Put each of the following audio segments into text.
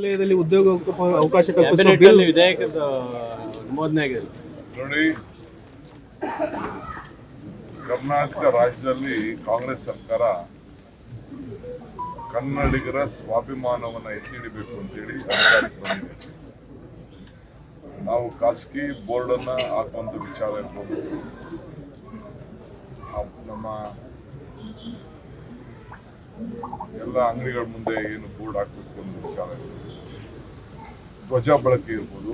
ವಲಯದಲ್ಲಿ ಉದ್ಯೋಗ ಅವಕಾಶ ವಿಧೇಯಕದ ಅನುಮೋದನೆ ಆಗಿದೆ. ನೋಡಿ ಕರ್ನಾಟಕ ರಾಜ್ಯದಲ್ಲಿ ಕಾಂಗ್ರೆಸ್ ಸರ್ಕಾರ ಕನ್ನಡಿಗರ ಸ್ವಾಭಿಮಾನವನ್ನ ಎತ್ತಿ ಹಿಡಿಬೇಕು ಅಂತೇಳಿ ಬಂದಿದೆ. ನಾವು ಖಾಸಗಿ ಬೋರ್ಡ್ ಅನ್ನ ಹಾಕುವಂತ ವಿಚಾರ ಇರ್ಬೋದು. ನಮ್ಮ ಎಲ್ಲ ಅಂಗಡಿಗಳ ಮುಂದೆ ಏನು ಬೋರ್ಡ್ ಹಾಕ್ಬೇಕು ಅನ್ನೋ ವಿಚಾರ ಇರ್ಬೋದು. ಧ್ವಜ ಬಳಕೆ ಇರ್ಬೋದು,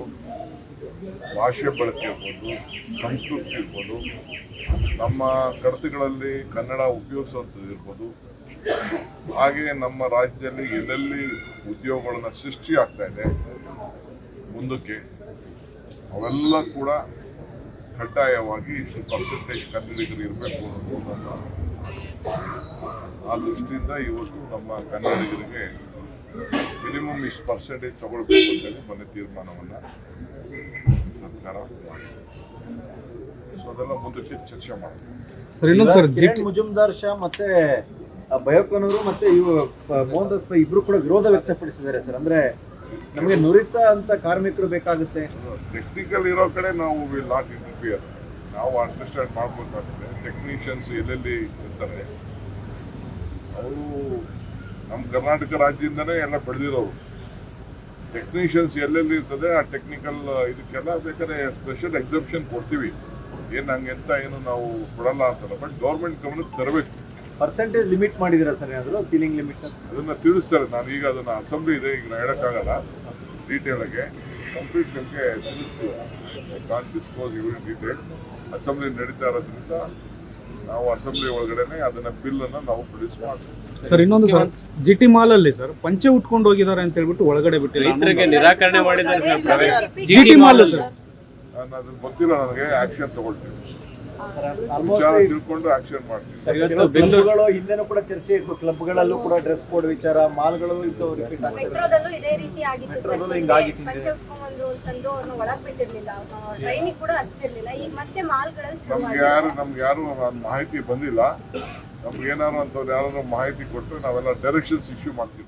ಭಾಷೆ ಬಳಕೆ ಇರ್ಬೋದು, ಸಂಸ್ಕೃತಿ ಇರ್ಬೋದು, ನಮ್ಮ ಕಡತಗಳಲ್ಲಿ ಕನ್ನಡ ಉಪಯೋಗಿಸುವಂಥದ್ದು ಇರ್ಬೋದು. ಹಾಗೆ ನಮ್ಮ ರಾಜ್ಯದಲ್ಲಿ ಎಲ್ಲೆಲ್ಲಿ ಉದ್ಯೋಗಗಳನ್ನು ಸೃಷ್ಟಿ ಆಗ್ತಾ ಇದೆ, ಮುಂದಕ್ಕೆ ಅವೆಲ್ಲ ಕೂಡ ಕಡ್ಡಾಯವಾಗಿ ಇಷ್ಟು ಪರ್ಸೆಂಟೇಜ್ ಕನ್ನಡಿಗರು ಇರಬೇಕು ಅನ್ನೋದು ಆ ದೃಷ್ಟಿಯಿಂದ ಇವತ್ತು ನಮ್ಮ ಕನ್ನಡಿಗರಿಗೆ ಮಿನಿಮಮ್ ಇಷ್ಟು ಪರ್ಸೆಂಟೇಜ್ ತಗೊಳ್ಬೇಕು ಅಂತೇಳಿ ಮೊನ್ನೆ ತೀರ್ಮಾನವನ್ನ. ಸರ್ಕಾರ ಮಾಡಿದೆ ಸೊ ಅದೆಲ್ಲ ಮುಂದಕ್ಕೆ ಚರ್ಚೆ ಮಾಡ್ತೀವಿ. ಸರ್ ಇನ್ನೊಂದು ಸರ್ ಮುಜುಮ್ದಾರ್ ಶಾ ಮತ್ತೆ ಆ, ಬಯೋಕನೂರು ಮತ್ತೆ ಇವು ಮೋಹನ್ ದಾಸ್ ಪೈ ಇಬ್ರು ಕೂಡ ವಿರೋಧ ವ್ಯಕ್ತಪಡಿಸಿದ್ದಾರೆ ಸರ್. ಅಂದ್ರೆ ನಮಗೆ ನುರಿತ ಅಂತ ಕಾರ್ಮಿಕರು ಬೇಕಾಗುತ್ತೆ. ಟೆಕ್ನಿಕಲ್ ಇರೋ ಕಡೆ ನಾವು ವಿಲ್ ನಾಟ್ ಇಂಟರ್ಫಿಯರ್ ನಾವು ಅಂಡರ್ಸ್ಟ್ಯಾಂಡ್ ಮಾಡ್ಬೇಕಾಗುತ್ತೆ. ಟೆಕ್ನಿಷಿಯನ್ಸ್ ಎಲ್ಲೆಲ್ಲಿ ಇರ್ತಾರೆ? ಅವರು ನಮ್ಮ ಕರ್ನಾಟಕ ರಾಜ್ಯದಿಂದನೇ ಎಲ್ಲ ಬೆಳೆದಿರೋರು. ಟೆಕ್ನಿಷಿಯನ್ಸ್ ಎಲ್ಲೆಲ್ಲಿ ಇರ್ತದೆ ಆ ಟೆಕ್ನಿಕಲ್ ಇದಕ್ಕೆಲ್ಲ ಬೇಕಾದ್ರೆ ಸ್ಪೆಷಲ್ ಎಕ್ಸೆಪ್ಷನ್ ಕೊಡ್ತೀವಿ. ಏನು ಹಂಗೆ ಅಂತ ಏನು ನಾವು ಕೊಡಲ್ಲ ಅಂತಲ್ಲ ಬಟ್ ಗೌರ್ಮೆಂಟ್ ಗಮನಕ್ಕೆ ತರಬೇಕು. ಪರ್ಸೆಂಟೇಜ್ ಲಿಮಿಟ್ ಮಾಡಿದಿರಾ ಸರ್ ಏನಾದರೂ ಸೀಲಿಂಗ್ ಲಿಮಿಟ್ ಅದನ್ನ ತಿಳಿಸ್ತಾರೆ. ನಾನು ಈಗ ಅದನ್ನ ಅಸೆಂಬ್ಲಿ ಇದೆ ಈಗ ನಾನು ಹೇಳಕ್ಕಾಗಲ್ಲ. ಡೀಟೇಲ್ ಆಗಿ ಕಂಪ್ಲೀಟ್ ನಿಮಗೆ ತಿಳಿಸ್ತೀವಿ can disclose every detail assembly ನಡೀತಾ ಇರೋದ್ರಿಂದ ನಾವು ಅಸೆಂಬ್ಲಿ ಒಳಗಡೆನೆ ಅದನ್ನ ಬಿಲ್ ಅನ್ನ ನಾವು ಪ್ರೊಡ್ಯೂಸ್ ಮಾಡ್ತೀವಿ ಸರ್ ಇನ್ನೊಂದು ಸರ್ ಜಿ ಟಿ ಮಾಲ್ ಅಲ್ಲಿ ಸರ್ ಪಂಚೆ ಉಟ್ಕೊಂಡು ಹೋಗಿದ್ದಾರೆ ಅಂತ ಹೇಳ್ಬಿಟ್ಟು ಒಳಗಡೆ ಬಿಟ್ಟಿಲ್ಲ ರೈತರಿಗೆ ನಿರಾಕರಣೆ ಮಾಡಿದ್ದಾರೆ sir GT G T mall sir ನಾನು ಅದನ್ನ ಗೊತ್ತಿಲ್ಲ ನನಗೆ ಆಕ್ಷನ್ ಆಲ್ಮೋಸ್ಟ್ ತಿಳ್ಕೊಂಡು ಆಕ್ಷನ್ ಮಾಡ್ತೀವಿ ಹಿಂದೆನೂ ಕೂಡ ಚರ್ಚೆ ಇತ್ತು. ಕ್ಲಬ್ಗಳಲ್ಲೂ ಕೂಡ ಡ್ರೆಸ್ ಕೋಡ್ ವಿಚಾರ ಮಾಲ್ಗಳು ಇತ್ತು ಮೆಟ್ರೋದಲ್ಲೂ ಇದೇ ರೀತಿ ಆಗಿತ್ತು ಮೆಟ್ರೋದಲ್ಲೂ ಸರ್. ಹಿಂಗ್ ಆಗಿತ್ತು ಹಿಂದೆ ಪಂಚೆ ಉಟ್ಕೊಂಡ್ಬಂದ್ರು ಅಂತಂದು ಅವ್ರನ್ನ ಒಳಗ್ ಬಿಟ್ಟಿರ್ಲಿಲ್ಲ. ಟ್ರೈನಿಗೆ ಕೂಡ ಹತ್ತಿರ್ಲಿಲ್ಲ ಈಗ ಮತ್ತೆ ಮಾಲ್ಗಳಲ್ಲಿ ನಮ್ಗೆ ಯಾರು ನಮ್ಗೆ ಯಾರು ಮಾಹಿತಿ ಬಂದಿಲ್ಲ. ನಮ್ಗೆ ಏನಾರು ಅಂತ ಯಾರು ಮಾಹಿತಿ ಕೊಟ್ಟು ನಾವೆಲ್ಲ ಡೈರೆಕ್ಷನ್ಸ್ ಇಶ್ಯೂ ಮಾಡ್ತೀವಿ.